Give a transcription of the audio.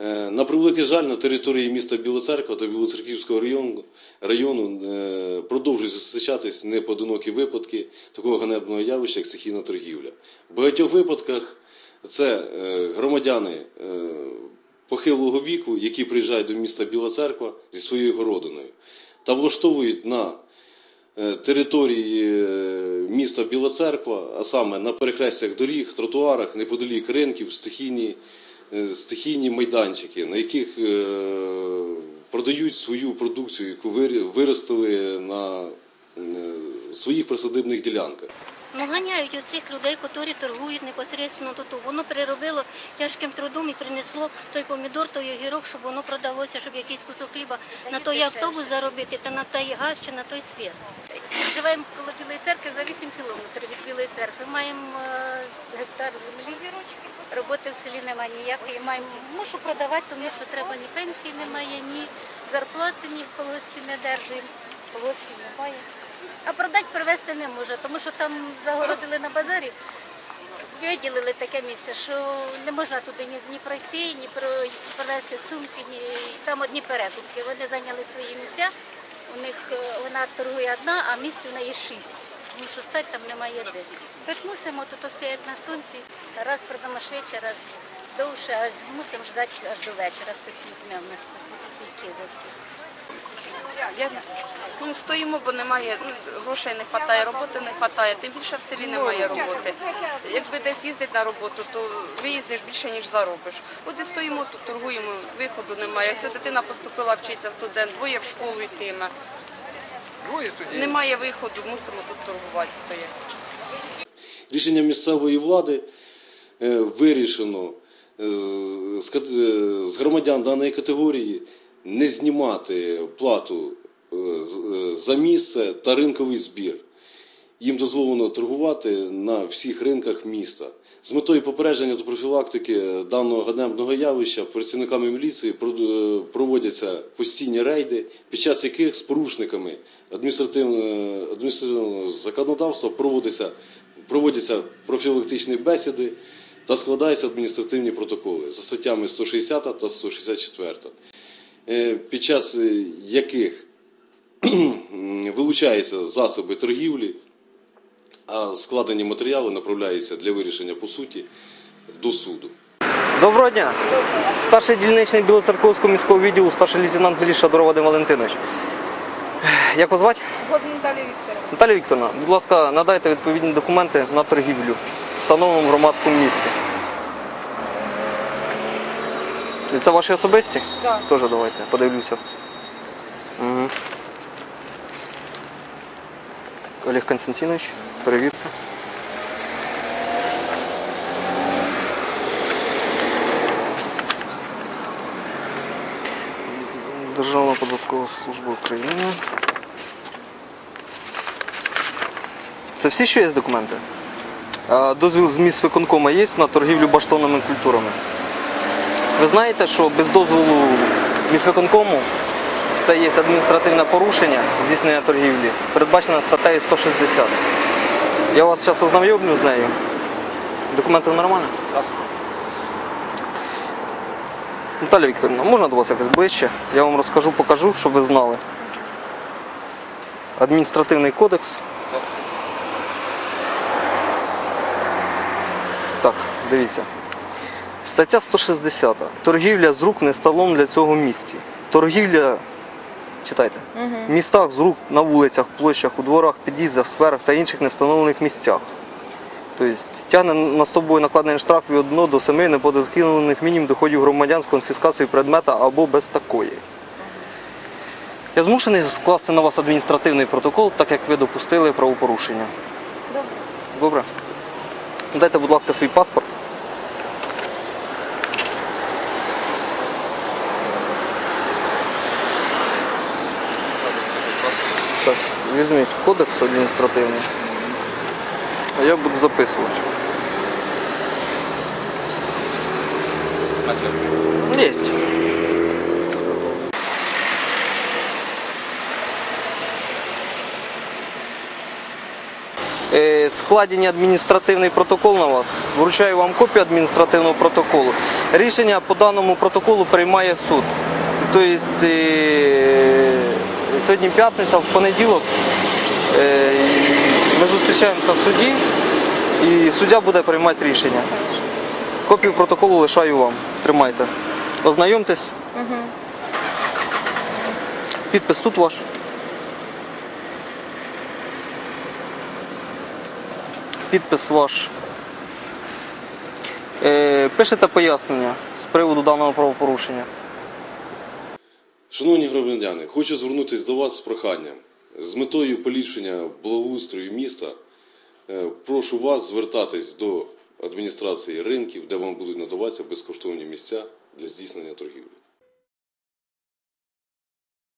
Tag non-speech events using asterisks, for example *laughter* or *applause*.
Е, На превеликий жаль, на території міста Білоцерква та Білоцерківського району, району е, продовжують зустрічатись непоодинокі випадки такого ганебного явища, як стихійна торгівля. В багатьох випадках це е, громадяни похилого віку, які приїжджають до міста Біла Церква зі своєю городиною та влаштовують на території міста Біла Церква, а саме на перехрестях доріг, тротуарах, неподалік ринків, стихійні, стихійні майданчики, на яких е, продають свою продукцію, яку вир- виростили на е, своїх присадибних ділянках. Ну, ганяють оцих людей, які торгують непосередньо того. Воно переробило тяжким трудом і принесло той помідор, той огірок, щоб воно продалося, щоб якийсь кусок хліба на той автобус заробити, та на той газ чи на той світ. Живемо коло Білої церкви за 8 кілометрів від Білої церкви. Маємо е, гектар землі. Роботи в селі немає ніякої. Маємо мушу продавати, тому що треба ні пенсії немає, ні зарплати, ні в колгоспі не держимо. Колгоспів немає. А продати привезти не може, тому що там загородили на базарі. Виділили таке місце, що не можна туди ні, пройти, ні привезти сумки, ні там одні перекупки. Вони зайняли свої місця. У них е, вона торгує одна, а місць у неї шість. Тому що стати там немає де. От мусимо тут стояти на сонці, раз продамо швидше, раз довше, а мусимо ждати аж до вечора. Хтось візьме в нас копійки за ці. Я ну, стоїмо, бо немає ну, грошей не вистачає, роботи не вистачає, тим більше в селі немає роботи. Якби десь їздити на роботу, то виїздиш більше, ніж заробиш. От і стоїмо тут, торгуємо, виходу немає. Ось дитина поступила вчитися студент, двоє в школу йтиме. Немає виходу, мусимо тут торгувати стояти. Рішенням місцевої влади е, вирішено з громадян даної категорії не знімати плату е, е, за місце та ринковий збір. Їм дозволено торгувати на всіх ринках міста. З метою попередження та профілактики даного ганебного явища працівниками міліції е, проводяться постійні рейди, під час яких з порушниками адміністративного, адміністративного законодавства проводиться, проводяться профілактичні бесіди та складаються адміністративні протоколи за статтями 160 та 164, е, під час е, яких *clears throat* вилучаються засоби торгівлі, а складені матеріали направляються для вирішення по суті до суду. Доброго дня. Старший дільничний Білоцерковського міського відділу, старший лейтенант міліції Шадоров Вадим Валентинович. Як вас звати? Наталія Вікторовна. Наталія Вікторовна, будь ласка, надайте відповідні документи на торгівлю в встановленому громадському місці. І Це ваші особисті? Так. Теж давайте, подивлюся. Угу. Олег Константинович, перевірте. Державна податкова служба України. Це всі, що є документи? Дозвіл з міст виконкома є на торгівлю баштонними культурами. Ви знаєте, що без дозволу міськвиконкому це є адміністративне порушення здійснення торгівлі, передбачено статтею 160. Я вас зараз ознайомлю з нею. Документи нормально? Так. Наталя Вікторівна, можна до вас якось ближче? Я вам розкажу, покажу, щоб ви знали. Адміністративний кодекс. Так, дивіться. Стаття 160. Торгівля з рук не столом для цього місті. Торгівля, читайте, в містах з рук на вулицях, площах, у дворах, під'їздах, сферах та інших невстановлених місцях. Тобто тягне на собою накладений штраф від 1 до 7 неподаткованих мінімум доходів громадян з конфіскацією предмета або без такої. Я змушений скласти на вас адміністративний протокол, так як ви допустили правопорушення. Добре. Добре? Дайте, будь ласка, свій паспорт. Так, візьміть кодекс адміністративний. А я буду записувати. Єсть. Е, складені адміністративний протокол на вас. Вручаю вам копію адміністративного протоколу. Рішення по даному протоколу приймає суд. Тобто сьогодні п'ятниця, в понеділок е, ми зустрічаємося в суді і суддя буде приймати рішення. Копію протоколу лишаю вам. Тримайте. Ознайомтесь. Підпис тут ваш. Підпис ваш. Е, пишете пояснення з приводу даного правопорушення. Шановні громадяни, хочу звернутися до вас з проханням. З метою поліпшення благоустрою міста е, прошу вас звертатись до адміністрації ринків, де вам будуть надаватися безкоштовні місця для здійснення торгівлі.